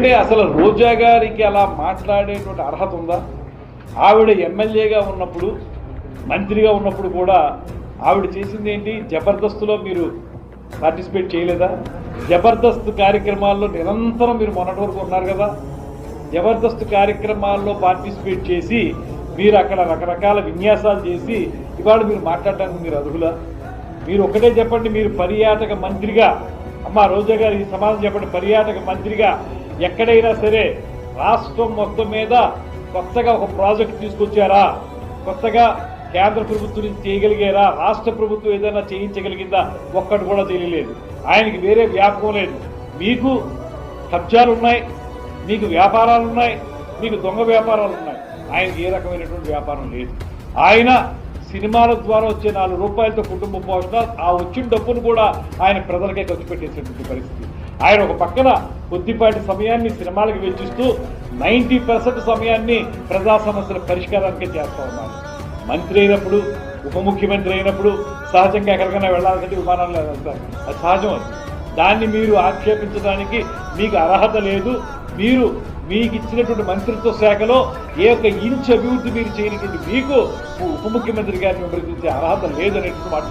అంటే అసలు రోజా గారికి అలా మాట్లాడేటువంటి అర్హత ఉందా? ఆవిడ ఎమ్మెల్యేగా ఉన్నప్పుడు మంత్రిగా ఉన్నప్పుడు కూడా ఆవిడ చేసింది ఏంటి జబర్దస్త్లో మీరు పార్టిసిపేట్ చేయలేదా? జబర్దస్త్ కార్యక్రమాల్లో నిరంతరం మీరు మొన్నటి వరకు ఉన్నారు కదా? జబర్దస్త్ కార్యక్రమాల్లో పార్టిసిపేట్ చేసి మీరు అక్కడ రకరకాల విన్యాసాలు చేసి ఇవాళ మీరు మాట్లాడడానికి మీరు అర్హులా? మీరు ఒకటే చెప్పండి మీరు పర్యాటక మంత్రిగా అమ్మ రోజా గారు ఈ సమాధానం చెప్పండి పర్యాటక మంత్రిగా ఎక్కడైనా సరే రాష్ట్రం మొత్తం మీద కొత్తగా ఒక ప్రాజెక్ట్ తీసుకొచ్చారా? కొత్తగా కేంద్ర ప్రభుత్వం నుంచి చేయగలిగారా? రాష్ట్ర ప్రభుత్వం ఏదైనా చేయించగలిగిందా? ఒక్కటి కూడా తెలియలేదు. ఆయనకి వేరే వ్యాపకం లేదు. మీకు కబ్జాలు ఉన్నాయి మీకు వ్యాపారాలు ఉన్నాయి మీకు దొంగ వ్యాపారాలు ఉన్నాయి. ఆయనకి ఏ రకమైనటువంటి వ్యాపారం లేదు. ఆయన సినిమాల ద్వారా వచ్చే నాలుగు రూపాయలతో కుటుంబ పోషణ ఆ వచ్చిన డబ్బును కూడా ఆయన ప్రజలకే ఖర్చు పెట్టేసేటువంటి పరిస్థితి. ఆయన ఒక పక్కన కొద్దిపాటి సమయాన్ని సినిమాలకు వెచ్చిస్తూ నైంటీ పర్సెంట్ సమయాన్ని ప్రజా సమస్యల పరిష్కారానికే చేస్తా ఉన్నారు. మంత్రి అయినప్పుడు ఉప ముఖ్యమంత్రి అయినప్పుడు సహజంగా ఎక్కడికైనా వెళ్ళాలంటే విమానాల్లో వెళ్తారు. అది సహజం అది. దాన్ని మీరు ఆక్షేపించడానికి మీకు అర్హత లేదు మీరు మీకు ఇచ్చినటువంటి మంత్రిత్వ శాఖలో ఏ ఒక్క ఇంచ్ అభివృద్ధి మీరు చేయనటువంటి మీకు ఉప ముఖ్యమంత్రి గారిని విమర్శించే అర్హత లేదనేటువంటి మాట